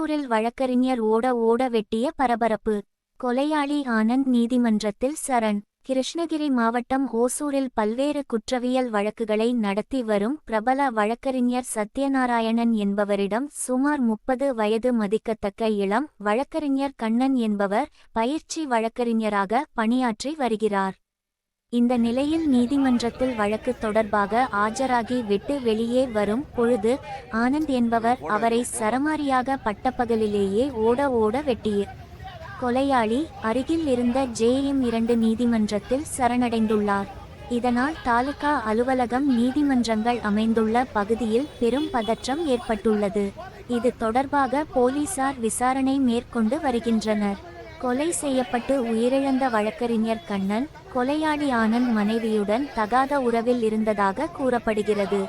ஓசூரில் வழக்கறிஞர் ஓட ஓட வெட்டிய பரபரப்பு. கொலையாளி ஆனந்த் நீதிமன்றத்தில் சரண். கிருஷ்ணகிரி மாவட்டம் ஓசூரில் பல்வேறு குற்றவியல் வழக்குகளை நடத்தி வரும் பிரபல வழக்கறிஞர் சத்யநாராயணன் என்பவரிடம் சுமார் முப்பது வயது மதிக்கத்தக்க இளம் வழக்கறிஞர் கண்ணன் என்பவர் பயிற்சி வழக்கறிஞராக பணியாற்றி வருகிறார். இந்த நிலையில் நீதிமன்றத்தில் வழக்கு தொடர்பாக ஆஜராகி விட்டு வெளியே வரும் பொழுது ஆனந்த் என்பவர் அவரை சரமாரியாக பட்டப்பகலிலேயே ஓட ஓட வெட்டிய கொலையாளி அருகில் இருந்த ஜேஎம் இரண்டு நீதிமன்றத்தில் சரணடைந்துள்ளார். இதனால் தாலுகா அலுவலகம் நீதிமன்றங்கள் அமைந்துள்ள பகுதியில் பெரும் பதற்றம் ஏற்பட்டுள்ளது. இது தொடர்பாக போலீசார் விசாரணை மேற்கொண்டு வருகின்றனர். கொலை செய்யப்பட்டு உயிரிழந்த வழக்கறிஞர் கண்ணன் கொலையாளி ஆனந்த் மனைவியுடன் தகாத உறவில் இருந்ததாக கூறப்படுகிறது.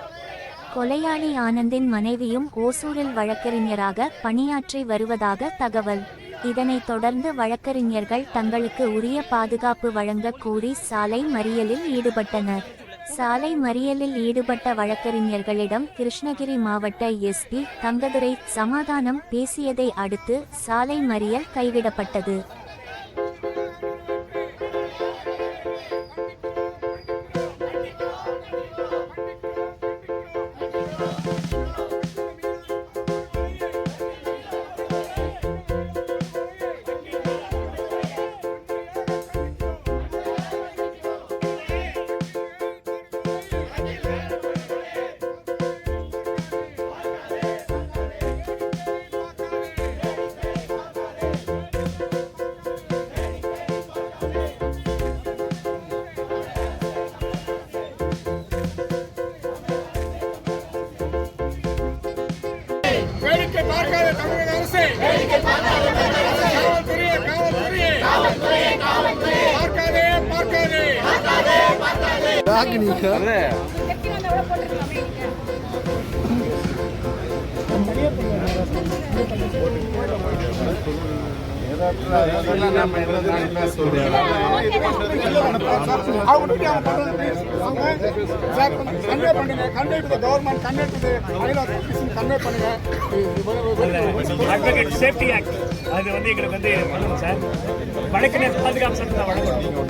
கொலையாளி ஆனந்தின் மனைவியும் ஓசூரில் வழக்கறிஞராக பணியாற்றி வருவதாக தகவல். இதனைத் தொடர்ந்து வழக்கறிஞர்கள் தங்களுக்கு உரிய பாதுகாப்பு வழங்க கூறி சாலை மறியலில் ஈடுபட்டனர். சாலை மறியலில் ஈடுபட்ட வழக்கறிஞர்களிடம் கிருஷ்ணகிரி மாவட்ட எஸ்பி தங்கதுரை சமாதானம் பேசியதை அடுத்து சாலை மறியல் கைவிடப்பட்டது. பார்க்காத தமிழக அரசு. காவல்துறையே காவல்துறையே. பார்க்காதே பார்க்காதே. அட்வொகேட் சேஃப்டி ஆக்ட் அது வந்து எங்களுக்கு வந்து பண்ணணும் சார் வழக்கறிஞர் பாதுகாப்பு சட்டத்தை வழங்கணும்.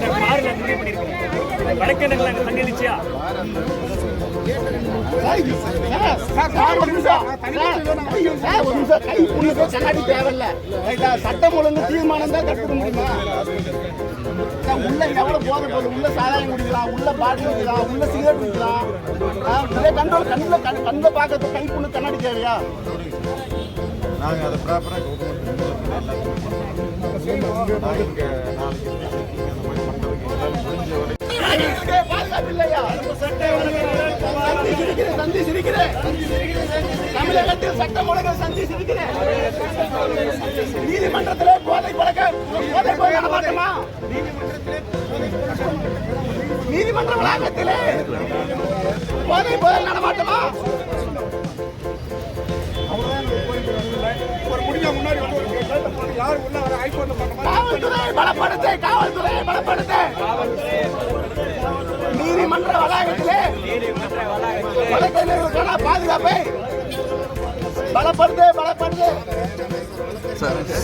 சார் பாருங்க முடிவு வழக்கறிஞர்கள் அங்கே தேவையில்ல சட்டம் ஒழுங்கு தீர்மானம் தான் கட்டுக்க முடியுமா உள்ள எவ்வளவு போதை போகுது உள்ள சாராயம் குடிக்கலாம் உள்ள பாட்டில் குடிக்கலாம் உள்ள சிகரெட் குடிக்கலாம் இதே கண்ட்ரோல் கண்ணில் கண் கண்ணில் பார்க்கறது கை புண்ணு கண்ணாடி தேவையா நாங்கள் அதை ப்ராப்பராக பாதுகாப்பு இல்லையா சந்தி சிரிக்கிறேன் சந்தி சிரிக்கிறேன் தமிழகத்தில் சட்டம் ஒழுங்கு சந்தி சிரிக்கிறேன் நீதிமன்றத்திலே போதை பழக்க போதை போய் நடமாட்டமா? நீதிமன்ற வளாகத்திலே போதை போதல் நடமாட்டமா? முன்னாடி வந்து ஒரு காவல்துறை பலப்படுத்து. காவல்துறை பலப்படுத்து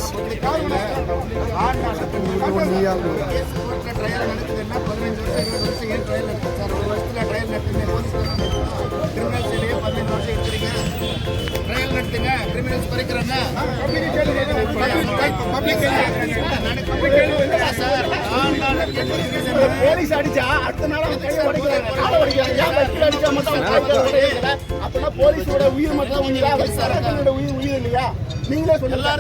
பலப்படுத்து ட்ரையல் நடத்துங்க கிரிமினல்ஸ் குறைக்கிறாங்க சார் போலீஸ் அடிச்சா அடுத்த நாள் அடிச்சா மட்டும் போலீஸோட உயிர் மட்டும் உயிர் உயிர் இல்லையா? நீங்களே சொல்லுங்க.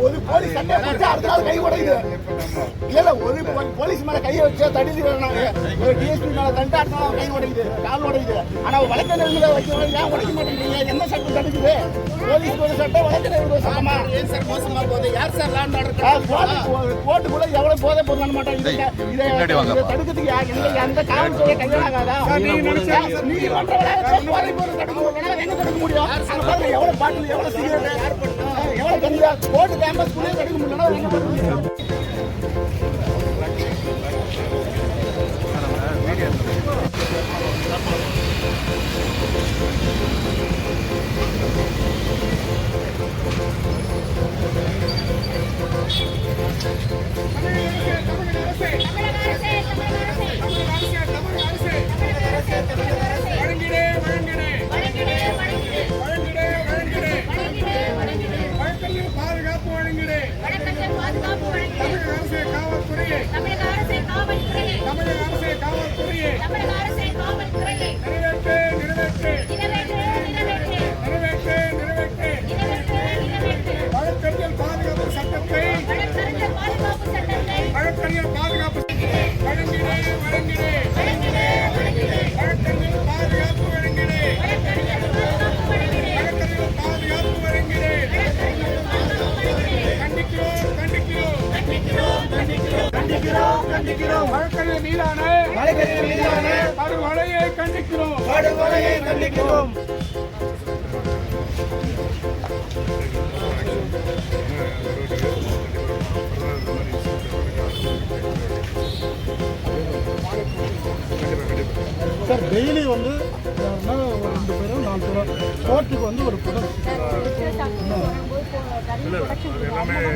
ஒரு போலீஸ் சண்டை போட்டு அடுத்த நாள் கை உடையுது. இல்ல ஒரு போலீஸ் மேல கையை வச்சா தடுத்து நாங்க ஒரு டிஎஸ்பி மேல தண்டு அடுத்த நாள் கை உடையுது கால் உடையுது. ஆனா வழக்கறிஞர்களை வைக்கிறவங்க ஏன் உடைக்க மாட்டேங்கிறீங்க? என்ன சட்டம் தடுக்குது? போலீஸ் ஒரு சட்டம் வழக்கறிஞர்கள் சட்டமா ஏன் சார் மோசமா போகுது? யார் சார் லேண்ட் ஆர்டர் கோர்ட்டு- கோர்ட்டுக்குள்ள எவ்வளவு போதை பொருள் மாட்டாங்க இதை தடுக்கிறதுக்கு யா- எந்த காவல்துறை கையாளாகாதா? தடுக்க எங்க தடுக்க முடியும்? எவ்வளவு பாட்டில் எவ்வளவு சிகரெட் కోర్టు క్యాంపస్ కూడా కడుగు ముందు மீதான வழக்கறிஞர் மீதான படுகொலையை கண்டிக்கிறோம். படுகொலையை கண்டிக்கிறோம். சார் டெய்லி வந்து ஒரு ரெண்டு பேரும் நாலு பேரும் கோர்ட்டுக்கு வந்து ஒரு புதன்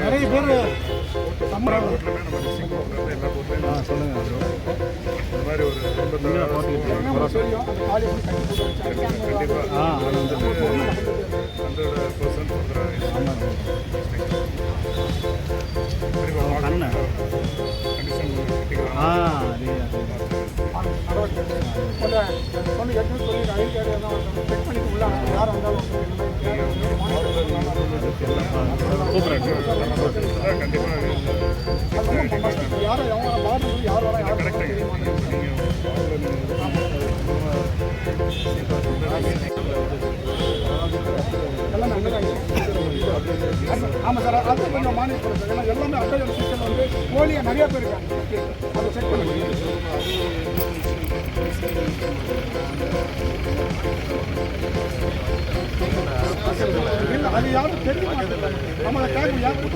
நிறைய பேர் சொல்லுங்க. ஆ அது வந்து கண்ணு ஆ அதே அதே சொன்ன எட்டு சொல்லி ஐடி செக் பண்ணி உள்ள யாரும் கரெக்டாக நீங்கள் யார் ஆமாம் சார் அது கொஞ்சம் மானிட்டர் சார் ஏன்னா எல்லாமே அட்டல் சிஸ்டம் வந்து போலியாக நிறையா பேர் இருக்காங்க அதை செக் பண்ணுங்க இல்லை அது யாரும் தெரிய மாட்டேங்குது நம்மளை கேட்க யாருக்கும்